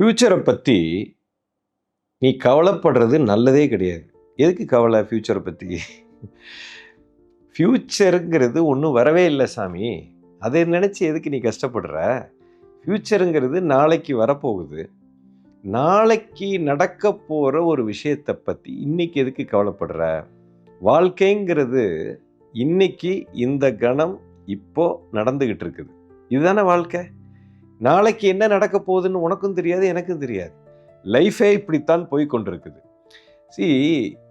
ஃப்யூச்சரை பற்றி நீ கவலைப்படுறது நல்லதே கிடையாது. எதுக்கு கவலை ஃப்யூச்சரை பற்றி ஃப்யூச்சருங்கிறது ஒன்றும் வரவே இல்லை சாமி. அதை நினச்சி எதுக்கு நீ கஷ்டப்படுற? ஃப்யூச்சருங்கிறது நாளைக்கு வரப்போகுது. நாளைக்கு நடக்க போகிற ஒரு விஷயத்தை பற்றி இன்னைக்கு எதுக்கு கவலைப்படுற? வாழ்க்கைங்கிறது இன்னைக்கு இந்த கணம் இப்போ நடந்துக்கிட்டு இருக்குது. இதுதானே வாழ்க்கை? நாளைக்கு என்ன நடக்க போகுதுன்னு உனக்கும் தெரியாது எனக்கும் தெரியாது. லைஃபே இப்படித்தான் போய் கொண்டிருக்குது. சி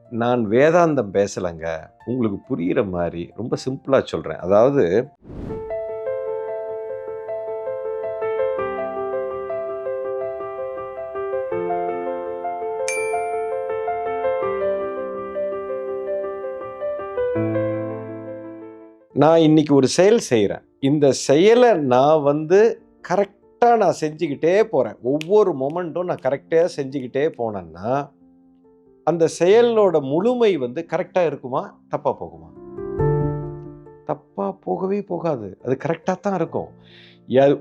நான் வேதாந்தம் பேசலைங்க. உங்களுக்கு புரிகிற மாதிரி ரொம்ப சிம்பிளாக சொல்கிறேன் அதாவது நான் இன்னைக்கு ஒரு செயல் செய்கிறேன் இந்த செயலை நான் வந்து கரெக்ட் கரெக்டாக நான் செஞ்சுக்கிட்டே போகிறேன் ஒவ்வொரு மொமெண்ட்டும் நான் கரெக்டாக செஞ்சுக்கிட்டே போனேன்னா அந்த செயலோட முழுமை வந்து கரெக்டாக இருக்குமா? தப்பாக போகுமா? தப்பாக போகவே போகாது. அது கரெக்டாக தான் இருக்கும்.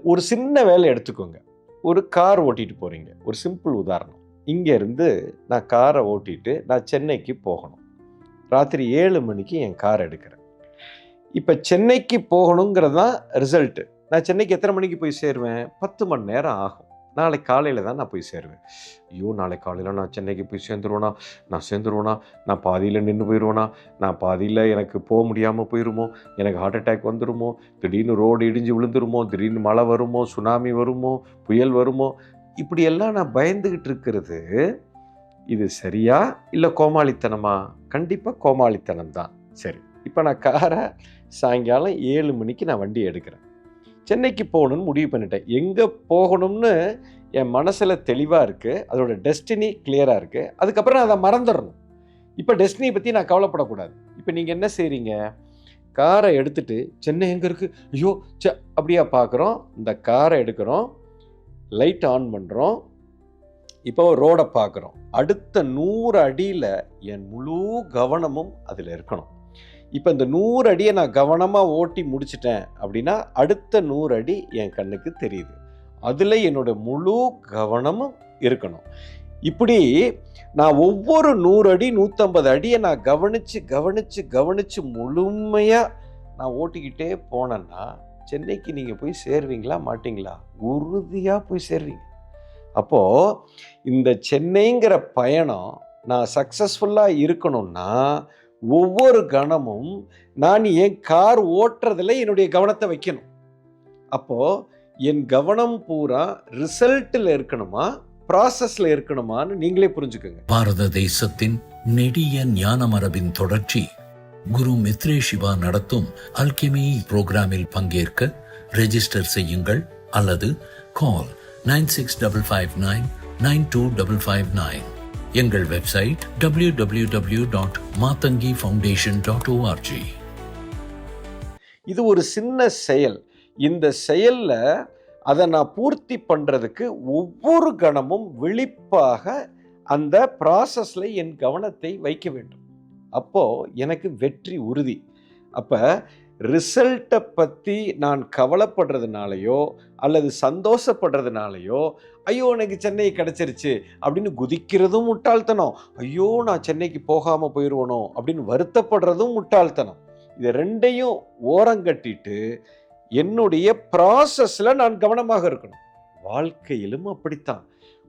ஒரு சின்ன வேலை எடுத்துக்கோங்க. ஒரு கார் ஓட்டிட்டு போகிறீங்க ஒரு சிம்பிள் உதாரணம். இங்கேருந்து நான் காரை ஓட்டிட்டு நான் சென்னைக்கு போகணும். ராத்திரி ஏழு மணிக்கு என் கார் எடுக்கிறேன். இப்போ சென்னைக்கு போகணுங்கிறது தான் ரிசல்ட்டு நான் சென்னைக்கு எத்தனை மணிக்கு போய் சேருவேன்? பத்து மணி நேரம் ஆகும். நாளை காலையில் தான் நான் போய் சேருவேன். ஐயோ நாளை காலையில் நான் சென்னைக்கு போய் சேர்ந்துருவேனா? நான் சேர்ந்துருவேனா? நான் பாதியில் நின்று போயிடுவேனா நான் பாதியில் எனக்கு போக முடியாமல் போயிடுமோ எனக்கு ஹார்ட் அட்டாக் வந்துடுமோ திடீர்னு ரோடு இடிஞ்சு விழுந்துருமோ? திடீர்னு மழை வருமோ? சுனாமி வருமோ? புயல் வருமோ? இப்படியெல்லாம் நான் பயந்துக்கிட்டு இருக்கிறது. இது சரியா இல்லை கோமாளித்தனமா? கண்டிப்பாக கோமாளித்தனம் தான் சரி இப்போ நான் காரை சாயங்காலம் ஏழு மணிக்கு நான் வண்டி எடுக்கிறேன். சென்னைக்கு போகணும்னு முடிவு பண்ணிட்டேன். எங்கே போகணும்னு என் மனசில் தெளிவாக இருக்குது அதோட டெஸ்டினி கிளியராக இருக்குது அதுக்கப்புறம் நான் அதை மறந்துடணும். இப்போ டெஸ்டினியை பற்றி நான் கவலைப்படக்கூடாது. இப்போ நீங்கள் என்ன செய்கிறீங்க காரை எடுத்துட்டு சென்னை எங்கே இருக்குது ஐயோ ச அப்படியா பார்க்குறோம் இந்த காரை எடுக்கிறோம். லைட் ஆன் பண்ணுறோம் இப்போ ரோடை பார்க்குறோம் அடுத்த நூறு அடியில் என் முழு கவனமும் அதில் இருக்கணும். இப்போ இந்த நூறு அடியை நான் கவனமாக ஓட்டி முடிச்சிட்டேன் அப்படின்னா அடுத்த நூறு அடி என் கண்ணுக்கு தெரியுது. அதில் என்னோட முழு கவனமும் இருக்கணும். இப்படி நான் ஒவ்வொரு நூறு அடி நூற்றம்பது அடியை நான் கவனித்து கவனித்து கவனித்து முழுமையாக நான் ஓட்டிக்கிட்டே போனேன்னா சென்னைக்கு நீங்கள் போய் சேருவீங்களா மாட்டிங்களா? உறுதியாக போய் சேர்வீங்க. அப்போது இந்த சென்னைங்கிற பயணம் நான் சக்ஸஸ்ஃபுல்லாக இருக்கணும்னா ஒவ்வொரு கணமும் நான் என் கார் ஓட்டுறதுல என்னுடைய கவனத்தை வைக்கணும். அப்போது என் கவனம் பூரா ரிசல்ட்டில் இருக்கணுமா? ப்ராசஸில் இருக்கணுமான்னு நீங்களே புரிஞ்சுக்கோங்க. பாரத தேசத்தின் நெடிய ஞான மரபின் தொடர்ச்சி குரு மித்ரே சிவா நடத்தும் அல்கெமி புரோகிராமில் பங்கேற்க ரெஜிஸ்டர் செய்யுங்கள் அல்லது call nine six double five nine nine two double five nine. எங்கள் website W W W dot Mathangi foundation dot ORG இது ஒரு சின்ன செயல். இந்த செயலில் அதை நான் பூர்த்தி பண்ணுறதுக்கு ஒவ்வொரு கணமும் விழிப்பாக அந்த ப்ராசஸில் என் கவனத்தை வைக்க வேண்டும். அப்போது எனக்கு வெற்றி உறுதி. அப்போ ரிசல்ட்டை பற்றி நான் கவலைப்படுறதுனாலையோ அல்லது சந்தோஷப்படுறதுனாலையோ ஐயோ எனக்கு சென்னை கிடச்சிருச்சு அப்படின்னு குதிக்கிறதும் முட்டாள்தனம். ஐயோ நான் சென்னைக்கு போகாமல் போயிடுவனோ அப்படின்னு வருத்தப்படுறதும் முட்டாள்தனம். இது ரெண்டையும் ஓரங்கட்டிட்டு என்னுடைய ப்ராசஸில் நான் கவனமாக இருக்கணும். வாழ்க்கையிலும் அப்படித்தான்.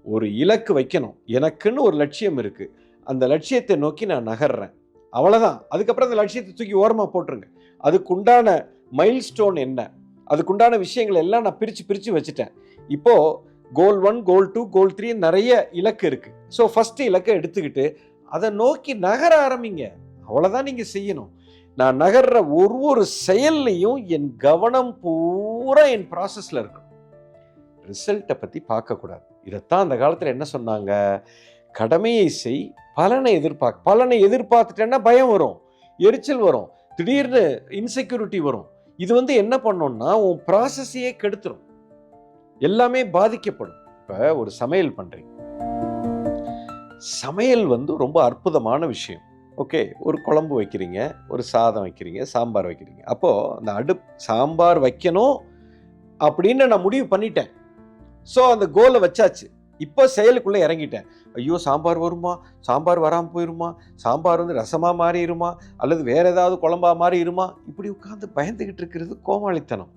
ஒரு இலக்கு வைக்கணும். எனக்குன்னு ஒரு லட்சியம் இருக்குது அந்த லட்சியத்தை நோக்கி நான் நகர்றேன். அவ்வளோதான் அதுக்கப்புறம் அந்த லட்சியத்தை தூக்கி ஓரமாக போட்டுருங்க. அதுக்குண்டான மைல்ஸ்டோன் என்ன? அதுக்குண்டான விஷயங்கள் எல்லாம் நான் பிரித்து பிரித்து வச்சுட்டேன். இப்போது goal one goal two goal three நிறைய இலக்கு இருக்குது ஸோ ஃபஸ்ட்டு இலக்கை எடுத்துக்கிட்டு அதை நோக்கி நகர ஆரம்பிங்க. அவ்வளோதான் நீங்கள் செய்யணும். நான் நகர்ற ஒரு ஒரு செயல்லையும் என் கவனம் பூரா என் ப்ராசஸில் இருக்கணும். ரிசல்ட்டை பற்றி பார்க்கக்கூடாது. இதைத்தான் அந்த காலத்தில் என்ன சொன்னாங்க? கடமையை செய் பலனை எதிர்பார்க்க பலனை எதிர்பார்த்துட்டேன்னா பயம் வரும். எரிச்சல் வரும். திடீர்னு இன்செக்யூரிட்டி வரும். இது வந்து என்ன பண்ணோம்னா உன் ப்ராசஸையே கெடுத்துரும். எல்லாமே பாதிக்கப்படும். இப்போ ஒரு சமையல் பண்ணுறீங்க சமையல் வந்து ரொம்ப அற்புதமான விஷயம். ஓகே ஒரு குழம்பு வைக்கிறீங்க ஒரு சாதம் வைக்கிறீங்க சாம்பார் வைக்கிறீங்க. அப்போது அந்த அடுப் சாம்பார் வைக்கணும் அப்படின்னு நான் முடிவு பண்ணிட்டேன். ஸோ அந்த கோலை வச்சாச்சு. இப்போ செயலுக்குள்ளே இறங்கிட்டேன். ஐயோ சாம்பார் வருமா? சாம்பார் வராமல் போயிருமா? சாம்பார் வந்து ரசமாக மாறிடுமா? அல்லது வேறு ஏதாவது குழம்பா மாறிடுமா? இப்படி உட்காந்து பயந்துக்கிட்டு இருக்கிறது கோமாளித்தனம்.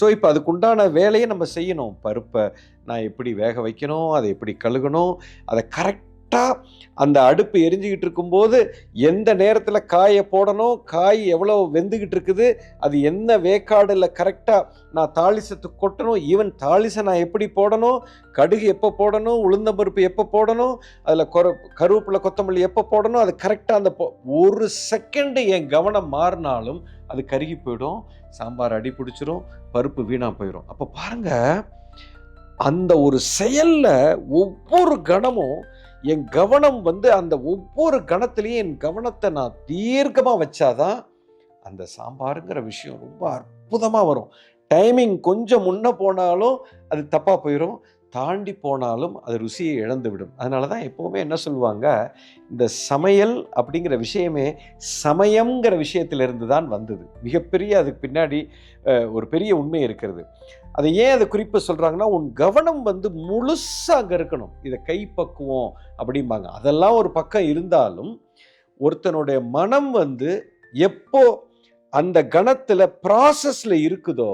ஸோ இப்போ அதுக்குண்டான வேலையை நம்ம செய்யணும். பருப்பை நான் எப்படி வேக வைக்கணும்? அதை எப்படி கழுகணும்? அதை கரெக்ட் கரெக்டாக அந்த அடுப்பு எரிஞ்சுக்கிட்டு இருக்கும்போது எந்த நேரத்தில் காயை போடணும் காய் எவ்வளோ வெந்துக்கிட்டு இருக்குது அது என்ன வேக்காடில் கரெக்டாக நான் தாளிசத்துக்கு கொட்டணும் ஈவன் தாளிசை நான் எப்படி போடணும் கடுகு எப்போ போடணும் உளுந்தம்பருப்பு எப்போ போடணும் அதில் கொர கருவேப்பிலை கொத்தமல்லி எப்போ போடணும் அது கரெக்டாக அந்த ஒரு செகண்டு என் கவனம் மாறினாலும் அது கருகி போயிடும் சாம்பார் அடி பிடிச்சிரும் பருப்பு வீணாக போயிடும் அப்போ பாருங்கள் அந்த ஒரு செயலில் ஒவ்வொரு கணமும் என் கவனம் வந்து அந்த ஒவ்வொரு கணத்துலேயும் என் கவனத்தை நான் தீர்க்கமாக வச்சாதான் அந்த சாம்பாருங்கிற விஷயம் ரொம்ப அற்புதமாக வரும். டைமிங் கொஞ்சம் முன்ன போனாலும் அது தப்பாக போயிடும் தாண்டி போனாலும் அது ருசியை இழந்து விடும் அதனால தான் எப்போவுமே என்ன சொல்லுவாங்க இந்த சமையல் அப்படிங்கிற விஷயமே சமயங்கிற விஷயத்திலிருந்து தான் வந்தது. மிகப்பெரிய அதுக்கு பின்னாடி ஒரு பெரிய உண்மை இருக்கிறது. அதை ஏன் அதை குறிப்பு சொல்கிறாங்கன்னா உன் கவனம் வந்து முழுசாக அங்கே இருக்கணும். இதை கைப்பக்குவோம் அப்படிம்பாங்க. அதெல்லாம் ஒரு பக்கம் இருந்தாலும் ஒருத்தனுடைய மனம் வந்து எப்போ அந்த கணத்தில் ப்ராசஸில் இருக்குதோ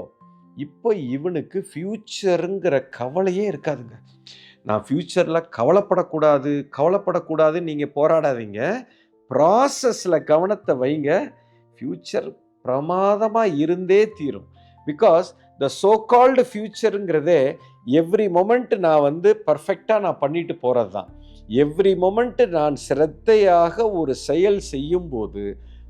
இப்போ இவனுக்கு ஃப்யூச்சருங்கிற கவலையே இருக்காதுங்க. நான் ஃப்யூச்சரில் கவலைப்படக்கூடாது கவலைப்படக்கூடாது நீங்கள் போராடாதீங்க. ப்ராசஸில் கவனத்தை வைங்க. ஃப்யூச்சர் பிரமாதமாக இருந்தே தீரும். பிகாஸ் த சோ கால்டு ஃப்யூச்சருங்கிறதே எவ்ரி மொமெண்ட் நான் வந்து பர்ஃபெக்டாக நான் பண்ணிட்டு போகிறது தான் எவ்ரி மொமெண்ட்டு நான் சிரத்தையாக ஒரு செயல் செய்யும்போது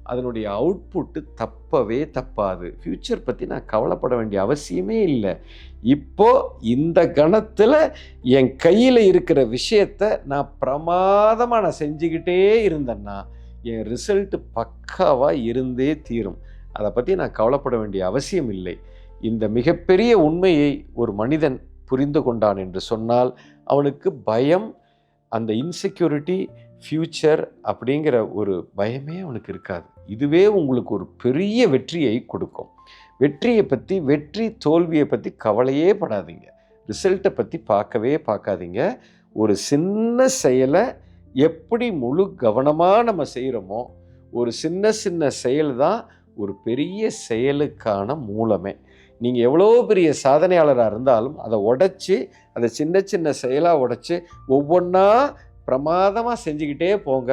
அதனுடைய அவுட்புட்டு தப்பவே தப்பாது. ஃப்யூச்சர் பற்றி நான் கவலைப்பட வேண்டிய அவசியமே இல்லை. இப்போது இந்த கணத்தில் என் கையில் இருக்கிற விஷயத்த நான் பிரமாதமாக நான் செஞ்சுக்கிட்டே இருந்தேன்னா என் ரிசல்ட்டு பக்காவாக இருந்தே தீரும். அதை பற்றி நான் கவலைப்பட வேண்டிய அவசியம் இல்லை. இந்த மிகப்பெரிய உண்மையை ஒரு மனிதன் புரிந்து கொண்டான் என்று சொன்னால் அவனுக்கு பயம் அந்த இன்செக்யூரிட்டி ஃப்யூச்சர் அப்படிங்கிற ஒரு பயமே அவனுக்கு இருக்காது. இதுவே உங்களுக்கு ஒரு பெரிய வெற்றியை கொடுக்கும். வெற்றியை பற்றி வெற்றி தோல்வியை பற்றி கவலையே படாதீங்க. ரிசல்ட்டை பற்றி பார்க்கவே பார்க்காதீங்க. ஒரு சின்ன செயலை எப்படி முழு கவனமாக நம்ம செய்கிறோமோ ஒரு சின்ன சின்ன செயல் தான் ஒரு பெரிய செயலுக்கான மூலமே. நீங்கள் எவ்வளோ பெரிய சாதனையாளராக இருந்தாலும் அதை உடைச்சி அதை சின்ன சின்ன செயலாக உடைச்சி ஒவ்வொன்றா பிரமாதமாக செஞ்சுக்கிட்டே போங்க.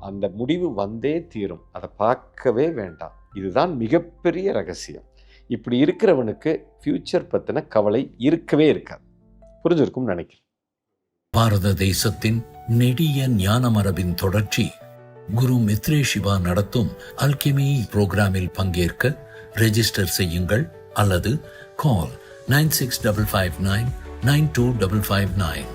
அந்த முடிவு வந்தே தீரும். அதை பார்க்கவே வேண்டாம். இதுதான் மிகப்பெரிய ரகசியம். இப்படி இருக்கிறவனுக்கு ஃப்யூச்சர் பற்றின கவலை இருக்கவே இருக்காது. புரிஞ்சிருக்கும்னு நினைக்கிறேன். பாரத தேசத்தின் நெடிய ஞான மரபின் தொடர்ச்சி குரு மித்ரே சிவா நடத்தும் அல்கெமி புரோகிராமில் பங்கேற்க ரெஜிஸ்டர் செய்யுங்கள் அல்லது call nine six double five nine nine two double five nine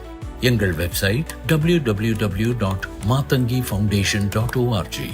எங்கள் website W W W dot Mathangi foundation dot ORG